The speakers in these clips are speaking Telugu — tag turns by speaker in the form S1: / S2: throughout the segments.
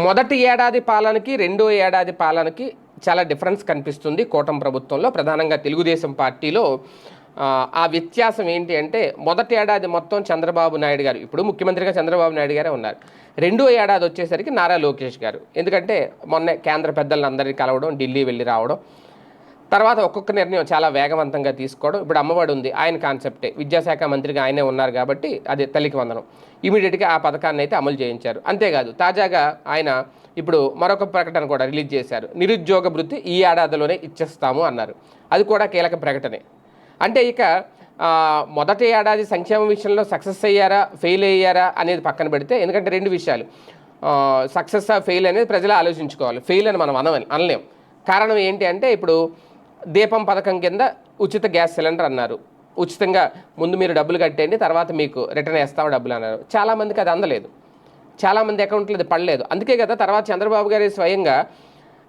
S1: మొదటి ఏడాది పాలనకి రెండో ఏడాది పాలనకి చాలా డిఫరెన్స్ కనిపిస్తుంది కూటమి ప్రభుత్వంలో. ప్రధానంగా తెలుగుదేశం పార్టీలో ఆ, వ్యత్యాసం ఏంటి అంటే మొదటి ఏడాది మొత్తం చంద్రబాబు నాయుడు గారు ఇప్పుడు ముఖ్యమంత్రిగా చంద్రబాబు నాయుడు గారే ఉన్నారు. రెండో ఏడాది వచ్చేసరికి నారా లోకేష్ గారు. ఎందుకంటే మొన్న కేంద్ర పెద్దలందరినీ కలవడం ఢిల్లీ వెళ్ళి రావడం తర్వాత ఒక్కొక్క నిర్ణయం చాలా వేగవంతంగా తీసుకోవడం. ఇప్పుడు అమ్మఒడి ఉంది ఆయన కాన్సెప్టే. విద్యాశాఖ మంత్రిగా ఆయనే ఉన్నారు కాబట్టి అది తల్లికి వందనం. ఇమీడియట్గా ఆ పథకాన్ని అయితే అమలు చేయించారు. అంతేకాదు తాజాగా ఆయన ఇప్పుడు మరొక ప్రకటన కూడా రిలీజ్ చేశారు. నిరుద్యోగ వృత్తి ఈ ఏడాదిలోనే ఇచ్చేస్తాము అన్నారు. అది కూడా కీలక ప్రకటనే. అంటే ఇక మొదటి ఏడాది సంక్షేమ విషయంలో సక్సెస్ అయ్యారా ఫెయిల్ అయ్యారా అనేది పక్కన పెడితే ఎందుకంటే రెండు విషయాలు. సక్సెస్ ఫెయిల్ అనేది ప్రజలు ఆలోచించుకోవాలి. ఫెయిల్ అని మనం అనవని అనలేం. కారణం ఏంటి అంటే ఇప్పుడు దీపం పథకం కింద ఉచిత గ్యాస్ సిలిండర్ అన్నారు. ఉచితంగా ముందు మీరు డబ్బులు కట్టేయండి తర్వాత మీకు రిటర్న్ వేస్తాము డబ్బులు అన్నారు. చాలామందికి అది అందలేదు. చాలామంది అకౌంట్లో అది పడలేదు. అందుకే కదా తర్వాత చంద్రబాబు గారి స్వయంగా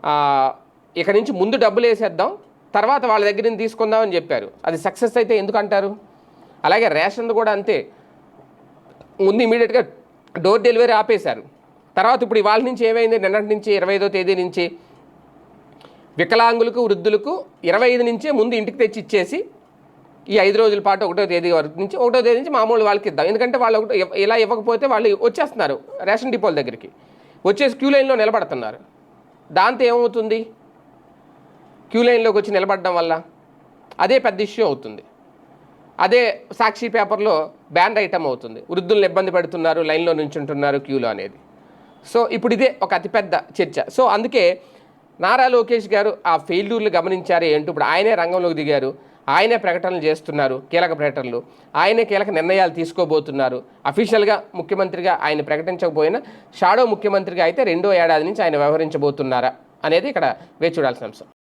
S1: ఆ, ఇక నుంచి ముందు డబ్బులు వేసేద్దాం తర్వాత వాళ్ళ దగ్గర నుంచి తీసుకుందామని చెప్పారు. అది సక్సెస్ అయితే ఎందుకు అంటారు? అలాగే రేషన్ది కూడా అంతే. ముందు ఇమీడియట్గా డోర్ డెలివరీ ఆపేశారు. తర్వాత ఇప్పుడు ఇవాళ నుంచి ఏమైంది? నిన్నటి నుంచి ఇరవై తేదీ నుంచి వికలాంగులకు వృద్ధులకు ఇరవై ఐదు నుంచే ముందు ఇంటికి తెచ్చి ఇచ్చేసి ఈ ఐదు రోజుల పాటు ఒకటో తేదీ వరకు నుంచి ఒకటో తేదీ నుంచి మామూలు వాళ్ళకి ఇద్దాం. ఎందుకంటే వాళ్ళు ఒకటి ఇలా ఇవ్వకపోతే వాళ్ళు వచ్చేస్తున్నారు రేషన్ డిపోల దగ్గరికి. వచ్చేసి క్యూ లైన్లో నిలబడుతున్నారు. దాంతో ఏమవుతుంది? క్యూ లైన్లోకి వచ్చి నిలబడడం వల్ల అదే పెద్ద ఇష్యూ అవుతుంది. అదే సాక్షి పేపర్లో బ్యాండ్ ఐటమ్ అవుతుంది. వృద్ధులను ఇబ్బంది పెడుతున్నారు లైన్లో నుంచుంటున్నారు క్యూలో అనేది. సో ఇప్పుడు ఇదే ఒక అతిపెద్ద చర్చ. సో అందుకే నారా లోకేష్ గారు ఆ ఫెయిల్యూర్లు గమనించారు ఏంటో ఇప్పుడు ఆయనే రంగంలోకి దిగారు. ఆయనే ప్రకటనలు చేస్తున్నారు కీలక ప్రకటనలు. ఆయనే కీలక నిర్ణయాలు తీసుకోబోతున్నారు. అఫీషియల్గా ముఖ్యమంత్రిగా ఆయన ప్రకటించకపోయినా షాడో ముఖ్యమంత్రిగా అయితే రెండో ఏడాది నుంచి ఆయన వ్యవహరించబోతున్నారా అనేది ఇక్కడ వేచి చూడాల్సిన అంశం.